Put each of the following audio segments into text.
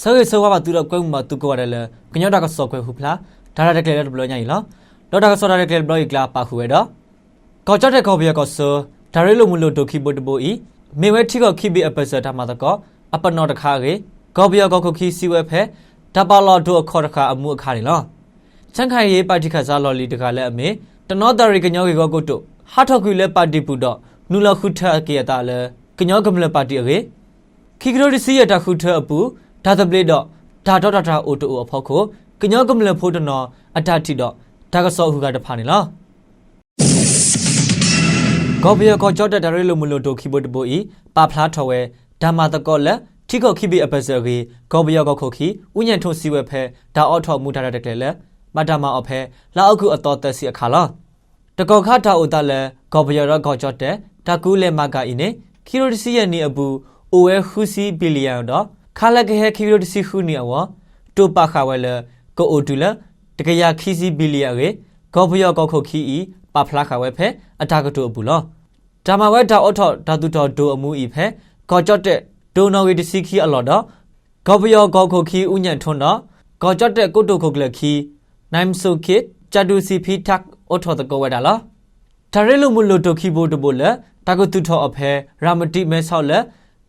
ဆောရဆောဝါတူတော့ကွဲမှုမတူကောတယ်လေကညောတာကစောကွဲဟုဖလားဒါရတဲ့ကလေးတော့ဘလို့ညာရီလားတော့တာကစောတာတဲ့ကလေးဘလို့ကလာပါခုဝဲတော့ကောကြတဲ့ကောဘီကောဆောဒါရဲလိုမလို့ဒိုခိဘတ်ဘိုဤမေဝဲထီကောခိဘီအပစတာမှာတကောအပနောတခါကေကောဘီကောခုခိစီဝဲဖဲတပါလောဒိုအခေါ်တခါအမှုအခါနေလားချန်ခိုင်ရေးပါတိခါစားလော်လီတခါလဲအမေတနောတရီကညောကေကောကုတ်တို့ဟာထောက်ကူလဲပါတိပူတော့နူလခုထအကေတာလဲကညောကမလပါတိအကေခိကရိုဒီစီရတခုထအပူ ဒါသပလေးတော့ဒါတော့တာအိုတိုအဖောက်ကိုကညောကမလဖို့တနော်အတတိတော့ဒါကစောဟုကတဖာနေလားကောဘီယကောကြောတက်တရဲလိုမလို့ဒိုခိဘတ်ဘိုဤပါဖလားထော်ဝဲဓမ္မတကောလက်ထိခောခိဘီအပစရီကောဘီယကောခုခိဥညံထုံစီဝဲဖဲဒါအော့ထော်မူထားတဲ့ကလေးလက်မတမအဖဲလာအခုအတော်တက်စီအခါလားတကောခတာဥတလဲကောဘီယရောကောကြောတက်တကူလဲမကဤနေခီရိုဒီစီရဲ့နေအပူအိုဝဲခူစီဘီလီယံတော့ ခါလကဟဲခီရိုဒီစီခူနီအဝတိုပါခါဝဲလဲကိုအိုတူလဲတကရခီစီဘီလီယံရေကောဘီယကောခုခိဤပါဖလားခါဝဲဖဲအတာကတူအပူလောဒါမဝဲဒါအော့ထော်ဒါတူတော်ဒိုအမှုဤဖဲကောကြောတက်ဒိုနော်ဝီတစီခီအလော်တော့ကောဘီယကောခုခိဥညံထွန်းတော့ကောကြောတက်ကုတ်တုခုကလခီနိုင်ဆုခိချာဒူစီဖီတက်အော်ထော်တကောဝဲဒါလားဒါရဲလိုမလို့တိုခိဘိုတဘိုလဲတာကတူထော်အဖဲရာမတိမဲဆောက်လဲ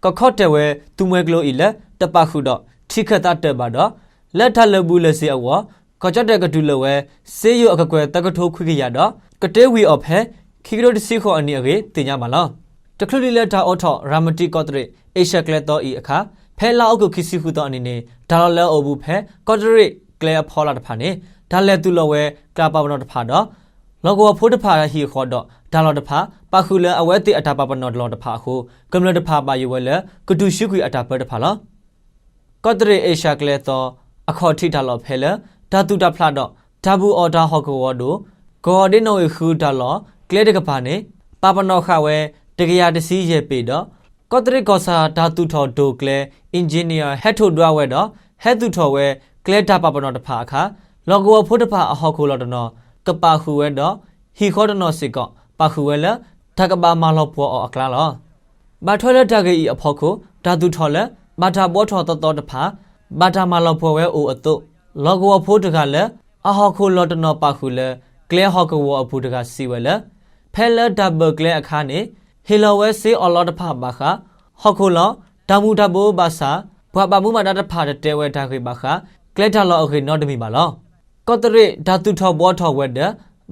ကခော့တဲဝဲသူမွဲကလိုဤလဲ တပခုတော့ထိခတ်တတ်ပါတော့လက်ထလဘူးလက်စီအဝကောကြတဲ့ကတူလဝဲစေးရအကကွယ်တကထိုးခွိခရတော့ကတဲဝီအဖဲခိကရိုတစီခေါအနီအကေတင်ကြပါလားတခလူလီလက်တာအော့ထော်ရာမတိကော့တရအေရှက်ကလက်တော့ဤအခါဖဲလာအုတ်ကိုခိစီဟုတော့အနေနဲ့ဒါလော်လဲအုပ်ဘူးဖဲကော့တရကလဲဖောလာတဖာနေဒါလဲတူလဝဲကပါပနောတဖာတော့လောကောဖိုးတဖာဟီခေါ်တော့ဒါလော်တဖာပါခုလအဝဲတိအတာပပနောလော်တဖာခုကမလတဖာပါယဝဲလဲကတူရှိခွေအတာပတဖာလား ကော့တရအေရှက်ကလက်တော့အခေါ်ထိတာလော်ဖဲလဲဓာတုတဖလာတော့ဒါဘူးအော်ဒါဟော့ကဝဒိုဂေါ်ဒင်းနိုခူဒါလော်ကလဲတကပါနေပါပနောခဝဲတကရတစီရဲပေတော့ကော့တရကောစာဓာတုထော်ဒိုကလဲအင်ဂျင်နီယာဟက်ထိုဒွားဝဲတော့ဟက်သူထော်ဝဲကလဲတာပပနောတဖာအခါလော်ဂိုဖိုးတဖာအဟော့ခိုလော်တနော်ကပါခူဝဲတော့ဟီခေါ်တနော်စစ်ကောပါခူဝဲလဲထကပါမာလော်ပေါ်အကလာလောဘာထွဲလက်တကေဤအဖောက်ကိုဓာတုထော်လဲ ဘာတာဘောထော်တော်တော်တဖာဘာတာမာလော်ပေါ်ဝဲအိုအတုလော်ဂိုဖိုးတကလဲအဟော့ခိုလော်တနော်ပါခူလဲကလဲဟော့ကဝအဖူတကစီဝဲလဲဖဲလဲဒဘကလဲအခါနေဟီလော်ဝဲစေအလော်တဖာပါခဟော့ခိုလော်ဒါမူဒဘိုဘာစာဘွာဘမှုမတာတဖာတဲဝဲတာခေပါခကလဲတာလော်အခေနော်တမီပါလောကောတရဓာတုထောဘောထောဝဲဒ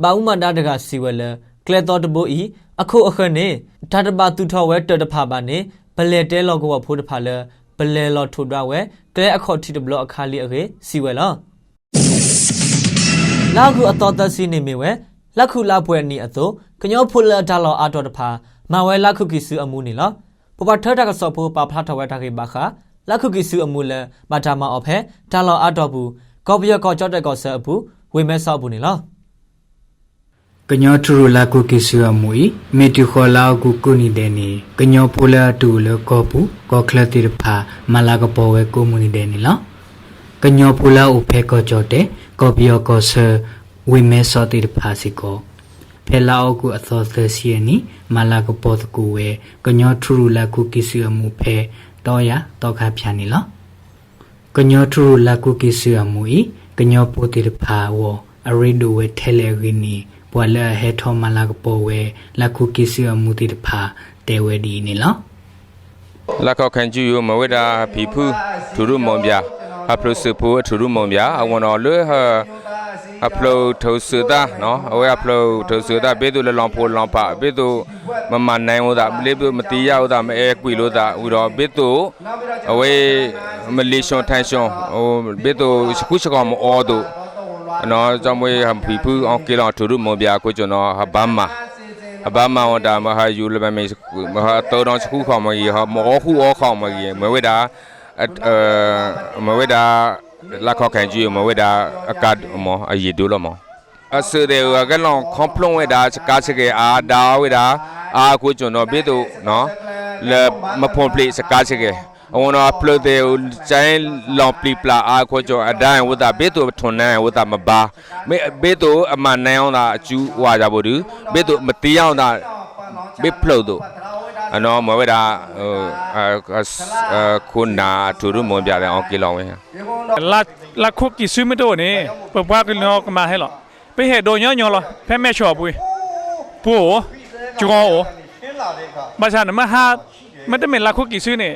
ဘာဥမတာတကစီဝဲလဲကလဲတော်တဘိုဤအခုအခနေဓာတပါတူထောဝဲတတဖာပါနေဘလဲတဲလော်ကောဖိုးတဖာလဲ ဘလဲလော်ထိုဒဝဲကလဲအခေါ်တီတဘလအခါလီအခေစီဝဲလောလောက်ခုအတော်တစီနေမီဝဲလက်ခုလောက်ပွဲနီအတုကညောဖုလဒါလောအာတော်တဖာမဝဲလက်ခုကိစုအမှုနေလောပပထထကဆောဖို့ပါဖလာထဝဲတာကေဘာခလက်ခုကိစုအမှုလဲမတာမအဖဲဒါလောအာတော်ဘူးကောပီယကောကြောတက်ကောဆအဘူးဝေမဲဆောက်ဘူးနေလော ကညောထရလာကုကိဆူအမူဤမေတူခေါ်လာကုကုနီတဲ့နီကညောဖိုလာတူလကောပူကောခလတိရဖာမလာကပေါ်ဝဲကုမူနီတဲ့နီလောကညောဖိုလာဥဖေကောကြောတဲ့ကောပီယောကောဆဝိမဲစောတိရဖာစီကောဖဲလာအကုအသောသစီယနီမလာကပေါ်တကူဝဲကညောထရလာကုကိဆူအမူဖဲတော့ရတော့ခဖြာနီလောကညောထရလာကုကိဆူအမူဤကညောပိုတိရဖာဝအရိဒိုဝဲထဲလေဂီနီ ဘွာလဟဲထောမလာကပေါ်ဝဲလခုကိစီအမှုတိတဖာတဲဝဲဒီနေလောလက်ခောက်ခံကျူယမဝိဒါဖီဖူထူရမွန်ပြအပလုစပူထူရမွန်ပြအဝန်တော်လွဟအပလုထုစတာနော်အဝဲအပလုထုစတာဘေသူလလောင်ဖိုလောင်ပါဘေသူမမနိုင်ဝဒလေဘေမတီရဝဒမအဲကွီလို့တာဥတော်ဘေသူအဝဲမလေးရှွန်ထိုင်ရှွန်ဟိုဘေသူစခုစကောင်မအောတို့ နော်ကြောင့်မွေးဖီဖူအောင်ကေလောင်ထူရမွန်ပြကိုကျွန်တော်ဟဘမ်းမာအဘာမဝတာမဟာယူလဘမေမဟာတောတော်စခုခေါမကြီးဟာမောခုအောခေါမကြီးမဝေတာအဲမဝေတာလက်ခောက်ခံကြီးမဝေတာအကတ်မောအရီဒူလမောအစတဲ့ကလောင်ကွန်ပလုံဝေတာကားစကေအာဒါဝေတာအာကိုကျွန်တော်ဘေးတို့နော်လေမဖွန်ပလေးစကားစကေ အဝန်တော်ပလို့တဲ့ကျိုင်းလောင်ပလီပလာအာကိုကျွန်အဒိုင်းဝတာဘေးတို့ထွန်နန်းဝတာမဘာမေဘေးတို့အမနိုင်အောင်တာအကျူးဝါကြဖို့ဒီဘေးတို့မတီးအောင်တာဘေးပလို့တို့ ano mo we da ku na tu ru mo bia le on ki lo we လာလာခုကီဆွေးမတော့နေပပွားကလောကမဟဲလော pe he do nyo nyo lo pe me cho bui pu chu go o ba sa na ma ha ma de me la khu ki su ne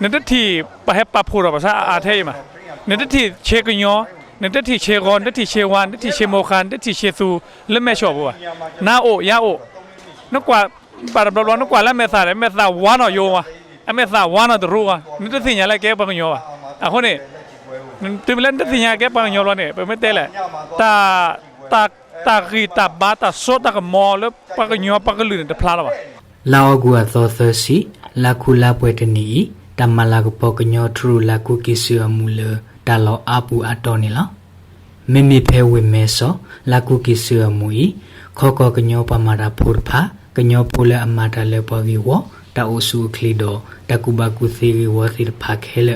ne de thi pa he pa phu ro ba sa a the ma ne de thi che ko nyo ne de thi che go ne de thi che wan de thi che mo khan de thi che su le me cho bu na o ya o no kwa para bla bla no kwa la me sa le me sa wa no yo wa a me sa wa no de ru wa ne de thi nya la ke pa ko nyo wa a ho ne တိမလန်တတိညာကပန်ညောလနေပမတဲလေတာတာတာဂီတာဘာတာစောတာကမောလပကညောပကလူနေတဖလာတော့လာအကူအသောသစီလာခုလာပွဲတနီတမလာကပေါကညောထရူလာကုကိစီအမူလတလောအပူအတော်နေလားမိမိဖဲဝိမဲစောလာကုကိစီအမူဤခောကောကညောပမာတာဖုတ်ဖာကညောပူလအမတာလေပဂီဝတာအိုစုခလီဒိုတကုဘကုစီဝစီဖာခဲလ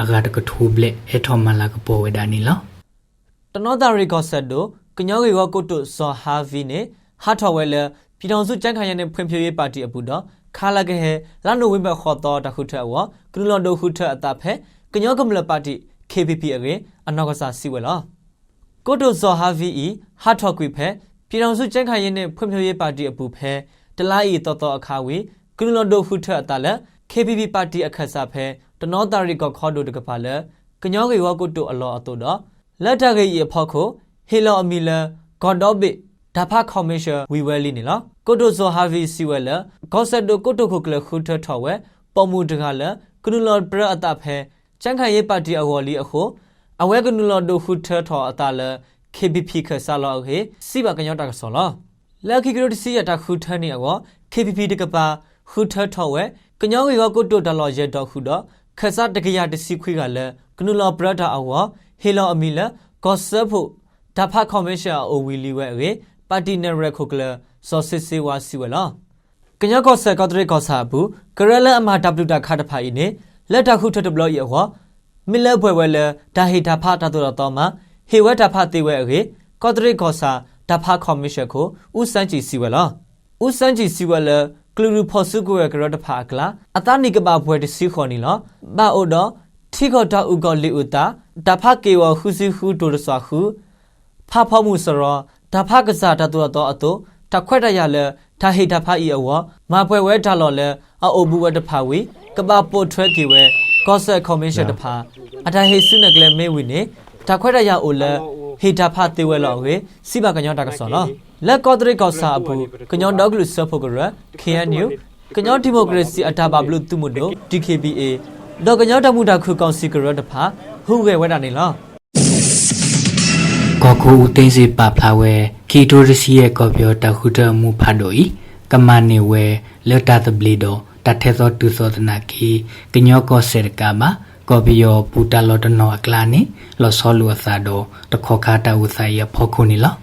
အဂါတကထူဘလက်အထောမလာကပေါ်ဝဒနီလားတနောတာရီကော့ဆက်တို့ကညောကေဝကုတ်တုဇော်ဟာဗီနဲ့ဟာထော်ဝဲလ ပြည်တော်စုကြံ့ခိုင်ရတဲ့ဖွံ့ဖြိုးရေးပါတီအပူတော့ခါလာကဟဲလာနိုဝင်ဘာခေါ်တော့တခုထက်ဝကနလွန်ဒိုခုထက်အတဖဲကညောကမလပါတီ KPP အကေအနောက်ကစားစီဝဲလောကုတ်တုဇော်ဟာဗီဤဟာထော်ကွေဖဲပြည်တော်စုကြံ့ခိုင်ရတဲ့ဖွံ့ဖြိုးရေးပါတီအပူဖဲတလားဤတော်တော်အခါဝေကနလွန်ဒိုခုထက်အတလက် KPP ပါတီအခက်စားဖဲတနောတာရီကောခေါ်တို့တကပါလကညောကေဝကုတ်တုအလောအတုတော့လက်တကေရဖောက်ခုဟီလောအမီလဂေါ်ဒေါဘစ် ဒါဖာကော်မရှင်ဝီဝဲလီနေလောကိုတိုဇိုဟာဗီစီဝဲလဂေါဆက်ဒိုကိုတိုခုကလခုထထော်ဝဲပေါ်မူတကလကနူလော်ပရအတဖဲချန်ခိုင်ရေးပါတီအဝေါ်လီအခုအဝဲကနူလော်ဒိုခုထထော်အတလ KBP ခဆာလောဟေစီပါကညောတာကဆောလောလက်ခိကရိုတစီရတာခုထနေအော KPP တကပါခုထထော်ဝဲကညောဝေကိုတိုတလော်ရဲတော့ခုတော့ခဆာတကရတစီခွေးကလည်းကနူလော်ပရတာအဝဟေလောအမီလကော့ဆပ်ဖို့ဒါဖာကော်မရှင်အိုဝီလီဝဲအေ ပါတီနယ်ရခုကလစောစစ်စေဝါစီဝဲလောကညကော့ဆက်ကော့တရကော့ဆာဘူးကရလအမဝတာခါတဖာဤနေလက်တခုထတဘလော့ရဟောမီလဘွယ်ဝဲလဒါဟီဒါဖာတတော်တော်မှာဟေဝဲဒါဖာတေဝဲအေကော့တရကော့ဆာဒါဖာကော်မရှင်ကိုဦးစန်းကြည်စီဝဲလောဦးစန်းကြည်စီဝဲလကလူရူဖော်စုကိုရကရတဖာကလာအတနိကဘာဘွယ်တစီခေါ်နီလောဘာအိုတော့ထိခေါ်တာဥကောလီဥတာတဖကေဝခုစီခုတိုရဆွာခုဖဖမှုစရော တဖကစားတတော်တော်အတုတခွက်တရလဲတဟိတဖဤအဝမပွဲဝဲတလော်လဲအိုဘူးဝဲတဖဝေကပပိုထွဲကေဝဲကော့ဆက်ကော်မရှင်တဖအတဟိစုနကလဲမေဝိနေတခွက်တရအိုလဲဟိတဖတေဝဲလော်ဝေစီဘကညောတကဆောလောလက်ကော့တရကော့စာဘူးကညောဒေါဂလူဆဖို့ကရ KNU ကညောဒီမိုကရေစီအတာဘဘလူတုမှုတို့ DKBA ဒေါကညောတမှုတာခုကောင်စီကရတဖဟုဝဲဝဲတာနေလော ကောခုဦးသိန်းစီပဖလာဝဲခီတိုရစီရဲ့ကောပြောတခုတမှုဖတ်တို့ဤကမနေဝဲလက်တာတဘလီတော့တထဲသောတူသောတနာခီကညောကောစေကမကောပီယောပူတလောတနောအကလာနေလောဆောလူအစာတော့တခောခါတဝဆိုင်ရဖောခုနေလော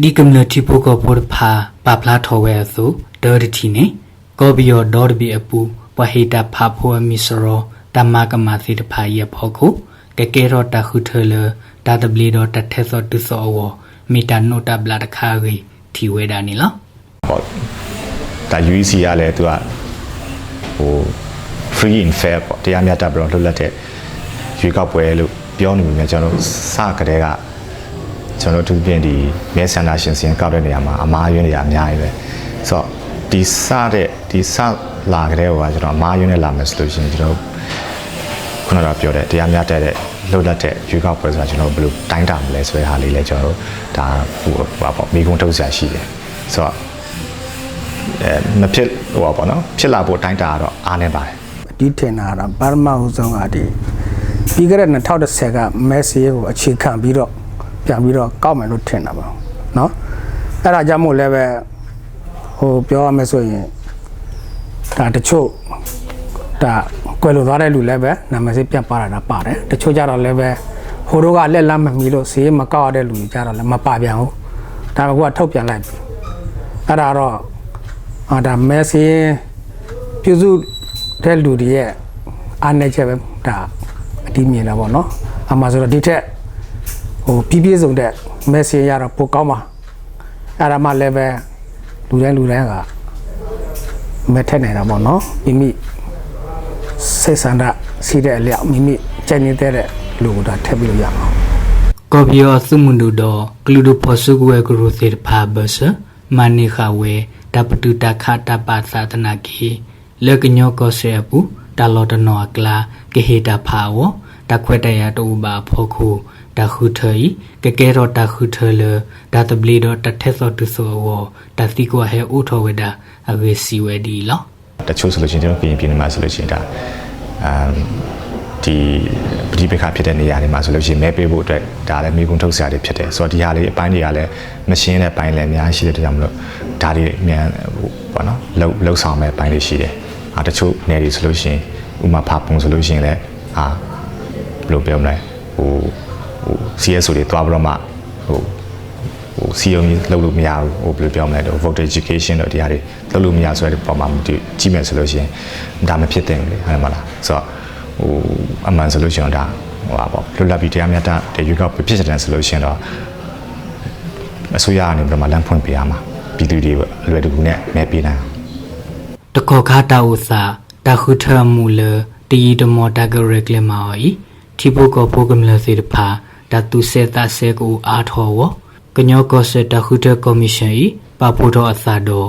ဒီကမ္လတီပိုကောပေါ်ဖာပပလာထောဝဲသုဒေါ်တီနေကောပီယောဒေါ်ဘီအပူပဟိတာဖာဖိုမီစရောတမကမစီတဖာရဖောခု ကဲကဲရောတခုထလတာတဘလီတော့တထဲသောတူသောဝမီတာနိုတာဘလာတခါကြီးထီဝဲတာနေလားပေါ့ဒါ UEC ကလည်းသူကဟို free and fair ပေါ့တရားမျှတပြီးတော့လွတ်လပ်တဲ့ရွေးကောက်ပွဲလို့ပြောနေပြီမြကျွန်တော်တို့စကတည်းကကျွန်တော်တို့ပြင်ဒီမဲဆန္ဒရှင်စင်ကောက်တဲ့နေရာမှာအမားယွန်းနေရအများကြီးပဲဆိုတော့ဒီစတဲ့ဒီစလာကြတဲ့ဟိုကကျွန်တော်အမားယွန်းနဲ့လာမယ်ဆိုလို့ရှိရင်ကျွန်တော် ခုနကပြောတဲ့တရားမျှတတဲ့လွတ်လပ်တဲ့ရွေးကောက်ပွဲဆိုတာကျွန်တော်ဘယ်လိုတိုင်းတာမလဲဆိုတဲ့ဟာလေးလည်းကျွန်တော်တို့ဒါဟိုပါပေါ့မိကုန်းထုတ်ဆရာရှိတယ်ဆိုတော့ အဲမဖြစ်ဟိုပါပေါ့နော်ဖြစ်လာဖို့အတိုင်းတာကတော့အားနေပါတယ် ဒီထင်တာကဘာမှမဟုတ်ဆုံးကဒီပြီးခဲ့တဲ့2010က Messi ကိုအခြေခံပြီးတော့ပြန်ပြီးတော့ကောက်မယ်လို့ထင်တာပါเนาะအဲ့ဒါကြောင့်မို့လည်းပဲဟိုပြောရမယ်ဆိုရင်ဒါတချို့ဒါ ကွယ်လို့သွားတဲ့လူလည်းပဲနာမည်စိတ်ပြတ်ပါတာဒါပါတယ်တချို့ကြတော့လည်းပဲဟိုတို့ကလက်လမ်းမမီလို့ဈေးမကောက်ရတဲ့လူတွေကြတော့လည်းမပါပြန်ဘူးဒါကကထုတ်ပြန်လိုက်ပြီအဲ့ဒါတော့အာဒါ Messi ပြုစုတဲ့လူတွေရဲ့အားနည်းချက်ပဲဒါအတီးမြင်တာပေါ့နော်အမှဆိုတော့ဒီထက်ဟိုပြည့်ပြည့်စုံတဲ့ message ရတော့ပိုကောင်းပါအဲ့ဒါမှလည်းပဲလူတိုင်းလူတိုင်းကမဲထက်နေတာပေါ့နော်မိမိ စိတ်ဆန္ဒစီးတဲ့အလျောက်မိမိကြိုက်နေတဲ့လူကိုဒါထည့်ပြီးလို့ရမှာကော်ပီယောသုမှုန်ဒူတော့ကလူဒူဖောဆုကွယ်ဂရုသေဖာဘဆမနိခဝေတပတုတခတပါသသနာကီလကညောကောဆေပူတလောတနောကလာကေဟေတဖာဝတခွဲတရတူပါဖောခုတခုထေကကဲတော့တခုထေလဒတဘလီတော့တထက်သောတူဆိုဝတတိကွာဟဲဥထောဝေဒအဝေစီဝေဒီလော တချို့ဆိုလို့ရှိရင်ကျွန်တော်ပြင်ပြင်နေမှာဆိုလို့ရှိရင်ဒါအမ်ဒီပဋိပက္ခဖြစ်တဲ့နေရာတွေမှာဆိုလို့ရှိရင်မဲပေးဖို့အတွက်ဒါလည်းမိကုံထုတ်စရာတွေဖြစ်တယ်ဆိုတော့ဒီဟာလေးအပိုင်းတွေကလည်းမရှင်းတဲ့ပိုင်းလည်းအများကြီးရှိတဲ့အတွက်ကြောင့်မလို့ဒါတွေအမြန်ဟိုပေါ့နော်လှုပ်လှုပ်ဆောင်မဲ့ပိုင်းတွေရှိတယ်အာတချို့နယ်တွေဆိုလို့ရှိရင်ဥမာဖာပုံဆိုလို့ရှိရင်လည်းအာဘယ်လိုပြောမလဲဟိုဟို CSO တွေတွားပြီးတော့မှဟို ဟိုစီယုံကြီးလုပ်လို့မရဘူးဟိုဘယ်လိုပြောမလဲတော့ voter education တော့တရားတွေလုပ်လို့မရဆိုတဲ့ပုံမှာကြည့်မယ်ဆိုလို့ရှိရင်ဒါမဖြစ်သင့်ဘူးလေဟုတ်မလားဆိုတော့ဟိုအမှန်ဆိုလို့ရှိရင်ဒါဟိုပါပေါ့လွတ်လပ်ပြီးတရားမျှတတဲ့ရွေးကောက်ပွဲဖြစ်တဲ့ဆိုလို့ရှိရင်တော့အစိုးရကနေပြီးတော့မှလမ်းဖွင့်ပေးရမှာပြည်သူတွေအလွယ်တကူနဲ့မဲပေးနိုင်အောင်တခောခတာဥစာတခုထမူလတီတမောတကရကလမောဤတိပုကပုကမလစေတဖာတတုစေတဆေကူအာထောဝ ကညောကောစတခုထကော်မရှင်ဤပပိုတော်အစာတော်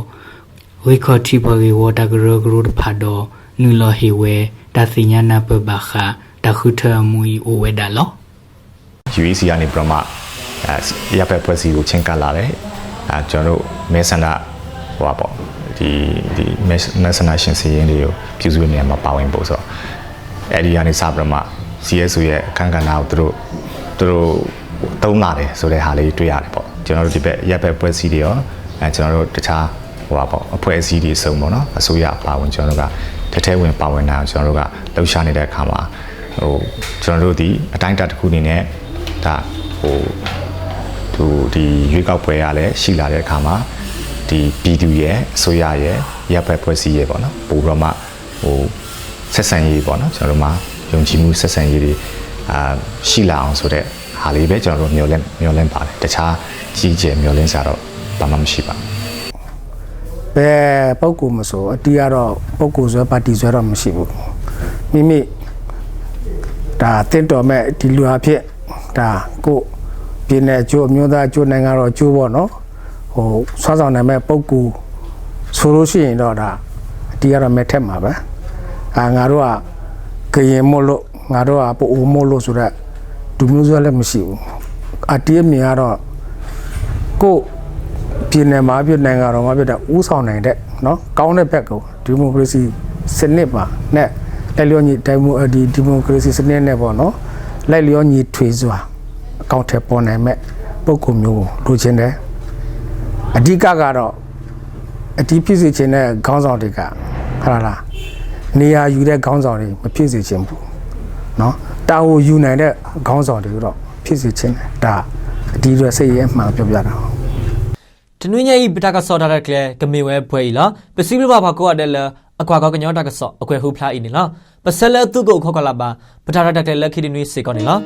ဝိခောတိပဝေဝတကရဂရုတဖာတော်နုလဟိဝေတသိညာနာပဘခတခုထမူဤအိုဝေဒါလော UEC ကနေပြီးတော့မှအဲရပက်ဖွဲ့စည်းကိုချင်းကပ်လာတယ်အဲကျွန်တော်တို့မဲဆန္ဒဟိုပါပေါ့ဒီဒီမဲဆန္ဒရှင်စီရင်တွေကိုပြုစုရနေရာမှာပါဝင်ဖို့ဆိုတော့အဲ့ဒီကနေစပြီးတော့မှ CSO ရဲ့အခန်းကဏ္ဍကိုသူတို့သူတို့ တုံးလာတယ်ဆိုတဲ့ဟာလေးတွေ့ရတယ်ပေါ့ကျွန်တော်တို့ဒီဘက်ရပ်ဘက်ဖွဲ့စည်းတွေရောအဲကျွန်တော်တို့တခြားဟိုပါပေါ့အဖွဲ့အစည်းတွေစုံပေါ့နော်အစိုးရပါဝင်ကျွန်တော်တို့ကတထဲဝင်ပါဝင်တာကျွန်တော်တို့ကလှုပ်ရှားနေတဲ့အခါမှာဟိုကျွန်တော်တို့ဒီအတိုင်းအတာတစ်ခုအနေနဲ့ဒါဟိုသူဒီရွေးကောက်ပွဲရလဲရှိလာတဲ့အခါမှာဒီပြည်သူရဲ့အစိုးရရဲ့ရပ်ဘက်ဖွဲ့စည်းရဲ့ပေါ့နော်ပို့ပြီးတော့မှဟိုဆက်ဆံရေးပေါ့နော်ကျွန်တော်တို့မှာယုံကြည်မှုဆက်ဆံရေးတွေအာရှိလာအောင်ဆိုတဲ့ ဟာလေးပဲကျွန်တော်တို့မျှော်လင့်မျှော်လင့်ပါတယ်တခြားကြီးကျယ်မျှော်လင့်စရာတော့ဘာမှမရှိပါဘူးဘယ်ပုံကူမဆိုအတီးကတော့ပုံကူဆွဲပါတီဆွဲတော့မရှိဘူးမိမိဒါတင်တော်မဲ့ဒီလူအဖြစ်ဒါကိုပြည်နယ်ကျိုးအမျိုးသားကျိုးနိုင်ငံတော်ကျိုးပေါ့နော်ဟိုဆွမ်းဆောင်နိုင်မဲ့ပုံကူဆိုလို့ရှိရင်တော့ဒါအတီးကတော့မဲ့ထက်မှာပဲအာငါတို့ကကရင်မို့လို့ငါတို့ကပိုအိုမို့လို့ဆိုတော့ ဒူမျိုးဆွဲလည်းမရှိဘူးအတီးအမြင်ကတော့ကို ပြည်နယ်မှာပြည်နိုင်ငံတော်မှာပြည်တဲ့ဥဆောင်နိုင်တဲ့เนาะကောင်းတဲ့ဘက်ကိုဒီမိုကရေစီစနစ်ပါနဲ့လက်လျောညီဒီမိုဒီဒီမိုကရေစီစနစ်နဲ့ပေါ့နော်လက်လျောညီထွေစွာအကောင့်ထဲပေါ်နိုင်မဲ့ပုံကုမျိုးကိုလိုချင်တယ်အဓိကကတော့အတီးဖြစ်စေချင်တဲ့ခေါင်းဆောင်တွေကဟာလားနေရာယူတဲ့ခေါင်းဆောင်တွေမဖြစ်စေချင်ဘူးเนาะ တာဝန်ယူနိုင်တဲ့ခေါင်းဆောင်တွေတော့ဖြစ်စေချင်တယ်ဒါအတီးရဲ့စိတ်ရဲ့အမှန်ပြောပြတာတနွေညဤပတကဆောတာရကလေကမေဝဲဖွဲဤလားပစီမဘဘာကောတယ်လအကွာကောကညောတကဆောအကွဲဟုဖလားဤနေလားပဆက်လက်သူကိုခောက်ခလာပါပတာရတက်လေလက်ခိဒီနွေစေကောနေလား